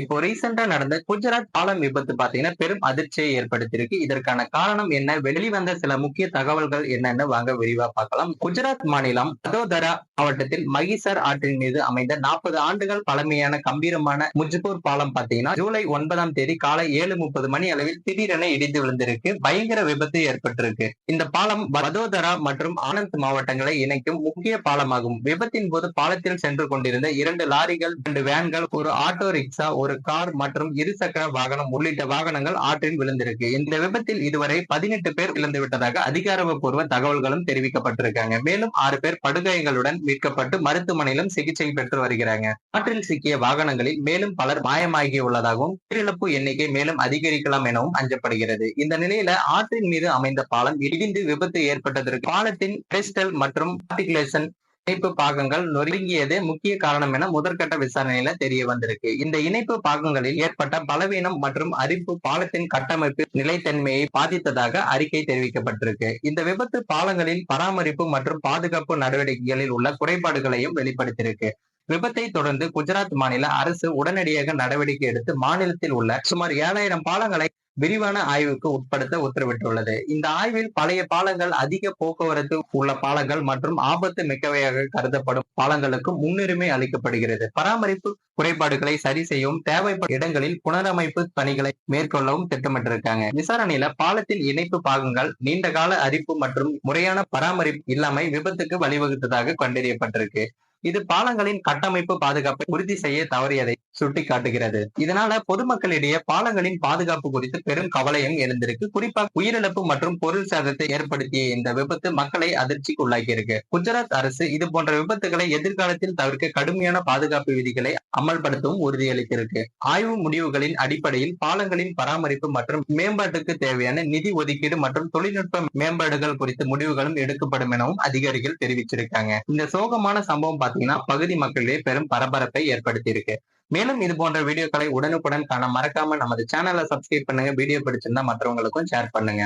இப்போ ரீசெண்டா நடந்த குஜராத் பாலம் விபத்து பாத்தீங்கன்னா பெரும் அதிர்ச்சியை ஏற்படுத்தியிருக்கு. இதற்கான காரணம் என்ன? வெளிவந்த சில முக்கிய தகவல்கள் என்னன்னு வாங்க விரிவா பார்க்கலாம். குஜராத் மாநிலம் வதோதரா மாவட்டத்தில் மகிசர் ஆற்றின் மீது அமைந்த நாற்பது ஆண்டுகள் பழமையான கம்பீரமான முஜ்பூர் பாலம் பாத்தீங்கன்னா ஜூலை ஒன்பதாம் தேதி காலை ஏழு முப்பது மணி அளவில் திடீரென இடிந்து விழுந்திருக்கு. பயங்கர விபத்து ஏற்பட்டிருக்கு. இந்த பாலம் வதோதரா மற்றும் ஆனந்த் மாவட்டங்களை இணைக்கும் முக்கிய பாலமாகும். விபத்தின் போது பாலத்தில் சென்று கொண்டிருந்த இரண்டு லாரிகள் இரண்டு வேன்கள் ஒரு ஆட்டோ ரிக்ஷா ஒரு கார் மற்றும் இருசக்கர வாகனம் உள்ளிட்ட வாகனங்கள் ஆற்றில் விழுந்திருக்கு. இந்த விபத்தில் இதுவரை பதினெட்டு பேர் இழந்து விட்டதாக அதிகாரப்பூர்வ தகவல்களும் தெரிவிக்கப்பட்டிருக்காங்க. மேலும் ஆறு பேர் படுகாயங்களுடன் மீட்கப்பட்டு மருத்துவமனையிலும் சிகிச்சை பெற்று வருகிறாங்க. ஆற்றில் சிக்கிய வாகனங்களில் மேலும் பலர் மாயமாகியுள்ளதாகவும் உயிரிழப்பு எண்ணிக்கை மேலும் அதிகரிக்கலாம் எனவும் அஞ்சப்படுகிறது. இந்த நிலையில ஆற்றின் மீது அமைந்த பாலம் இடிந்து விபத்து ஏற்பட்டதற்கு பாலத்தின் கிறிஸ்டல் மற்றும் ஆர்டிகுலேஷன் இணைப்பு பாகங்கள் நொறுங்கியதே முக்கிய காரணம் என முதற்கட்ட விசாரணையில தெரிய வந்திருக்கு. இந்த இணைப்பு பாகங்களில் ஏற்பட்ட பலவீனம் மற்றும் அரிப்பு பாலத்தின் கட்டமைப்பு நிலைத்தன்மையை பாதித்ததாக அறிக்கை தெரிவிக்கப்பட்டிருக்கு. இந்த விபத்து பாலங்களில் பராமரிப்பு மற்றும் பாதுகாப்பு நடவடிக்கைகளில் உள்ள குறைபாடுகளையும் வெளிப்படுத்தியிருக்கு. விபத்தை தொடர்ந்து குஜராத் மாநில அரசு உடனடியாக நடவடிக்கை எடுத்து மாநிலத்தில் உள்ள சுமார் ஏழாயிரம் பாலங்களை விரிவான ஆய்வுக்கு உட்படுத்த உத்தரவிட்டுள்ளது. இந்த ஆய்வில் பழைய பாலங்கள் அதிக போக்குவரத்து உள்ள பாலங்கள் மற்றும் ஆபத்து மிக்கவையாக கருதப்படும் பாலங்களுக்கு முன்னுரிமை அளிக்கப்படுகிறது. பராமரிப்பு குறைபாடுகளை சரி செய்யவும் தேவைப்படும் இடங்களில் புனரமைப்பு பணிகளை மேற்கொள்ளவும் திட்டமிட்டிருக்காங்க. விசாரணையில பாலத்தின் இணைப்பு பாகங்கள் நீண்டகால அரிப்பு மற்றும் முறையான பராமரிப்பு இல்லாமை விபத்துக்கு வழிவகுத்ததாக கண்டறியப்பட்டிருக்கு. இது பாலங்களின் கட்டமைப்பு பாதுகாப்பை உறுதி செய்ய தவறியதை சுட்டிக்காட்டுகிறது. இதனால பொதுமக்களிடையே பாலங்களின் பாதுகாப்பு குறித்து பெரும் கவலையும் எழுந்திருக்கு. குறிப்பாக உயிரிழப்பு மற்றும் பொருள் சேதத்தை ஏற்படுத்திய இந்த விபத்து மக்களை அதிர்ச்சிக்கு உள்ளாக்கியிருக்கு குஜராத் அரசு இது போன்ற விபத்துகளை எதிர்காலத்தில் தவிர்க்க கடுமையான பாதுகாப்பு விதிகளை அமல்படுத்தவும் உறுதியளித்திருக்கு. ஆய்வு முடிவுகளின் அடிப்படையில் பாலங்களின் பராமரிப்பு மற்றும் மேம்பாட்டுக்கு தேவையான நிதி ஒதுக்கீடு மற்றும் தொழில்நுட்ப மேம்பாடுகள் குறித்த முடிவுகளும் எடுக்கப்படும் எனவும் அதிகாரிகள் தெரிவிச்சிருக்காங்க. இந்த சோகமான சம்பவம் பாத்தீங்கன்னா பகுதி மக்களிடையே பெரும் பரபரப்பை ஏற்படுத்தி இருக்கு மேலும் இது போன்ற வீடியோக்களை உடனுக்குடன் காண மறக்காம நமது சேனலை சப்ஸ்கிரைப் பண்ணுங்க. வீடியோ பிடிச்சிருந்தா மற்றவங்களுக்கும் ஷேர் பண்ணுங்க.